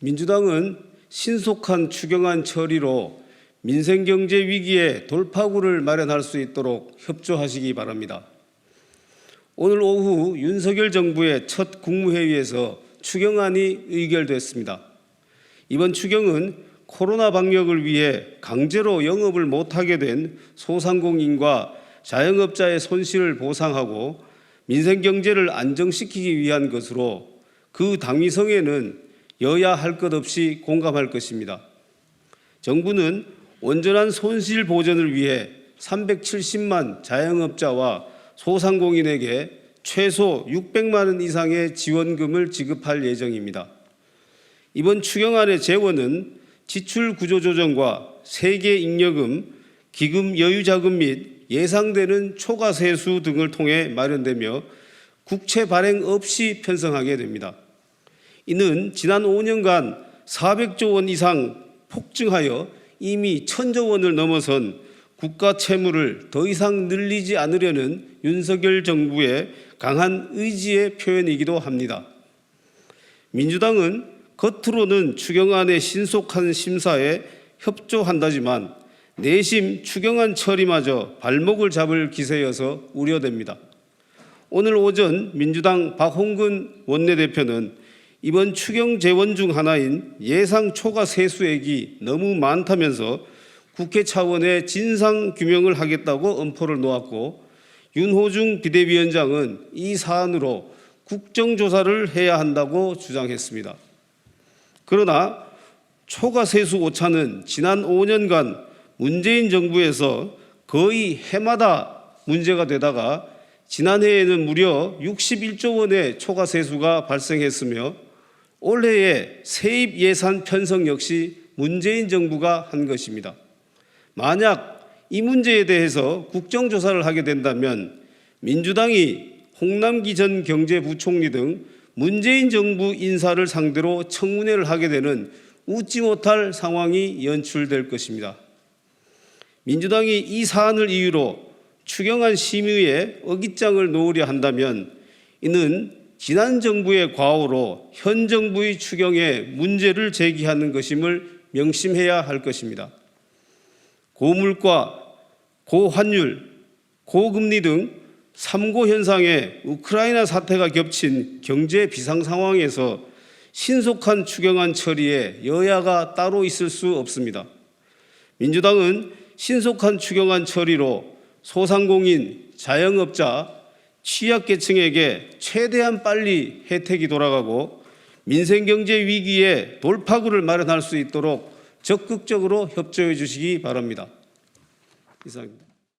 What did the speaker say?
민주당은 신속한 추경안 처리로 민생 경제 위기에 돌파구를 마련할 수 있도록 협조하시기 바랍니다. 오늘 오후 윤석열 정부의 첫 국무회의에서 추경안이 의결됐습니다. 이번 추경은 코로나 방역을 위해 강제로 영업을 못하게 된 소상공인과 자영업자의 손실을 보상하고 민생 경제를 안정시키기 위한 것으로 그 당위성에는 여야 할 것 없이 공감할 것입니다. 정부는 온전한 손실 보전을 위해 370만 자영업자와 소상공인에게 최소 600만 원 이상의 지원금을 지급할 예정입니다. 이번 추경안의 재원은 지출 구조 조정과 세계 잉여금, 기금 여유 자금 및 예상되는 초과 세수 등을 통해 마련되며 국채 발행 없이 편성하게 됩니다. 이는 지난 5년간 400조 원 이상 폭증하여 이미 천조 원을 넘어선 국가 채무를 더 이상 늘리지 않으려는 윤석열 정부의 강한 의지의 표현이기도 합니다. 민주당은 겉으로는 추경안의 신속한 심사에 협조한다지만 내심 추경안 처리마저 발목을 잡을 기세여서 우려됩니다. 오늘 오전 민주당 박홍근 원내대표는 이번 추경 재원 중 하나인 예상 초과 세수액이 너무 많다면서 국회 차원의 진상 규명을 하겠다고 엄포를 놓았고 윤호중 비대위원장은 이 사안으로 국정조사를 해야 한다고 주장했습니다. 그러나 초과 세수 오차는 지난 5년간 문재인 정부에서 거의 해마다 문제가 되다가 지난해에는 무려 61조 원의 초과 세수가 발생했으며 올해의 세입 예산 편성 역시 문재인 정부가 한 것입니다. 만약 이 문제에 대해서 국정조사를 하게 된다면 민주당이 홍남기 전 경제부총리 등 문재인 정부 인사를 상대로 청문회를 하게 되는 웃지 못할 상황이 연출될 것입니다. 민주당이 이 사안을 이유로 추경안 심의에 어깃장을 놓으려 한다면 이는 지난 정부의 과오로 현 정부의 추경에 문제를 제기하는 것임을 명심해야 할 것입니다. 고물가, 고환율, 고금리 등 삼고 현상에 우크라이나 사태가 겹친 경제 비상 상황에서 신속한 추경안 처리에 여야가 따로 있을 수 없습니다. 민주당은 신속한 추경안 처리로 소상공인, 자영업자, 취약계층에게 최대한 빨리 혜택이 돌아가고 민생경제 위기에 돌파구를 마련할 수 있도록 적극적으로 협조해 주시기 바랍니다. 이상입니다.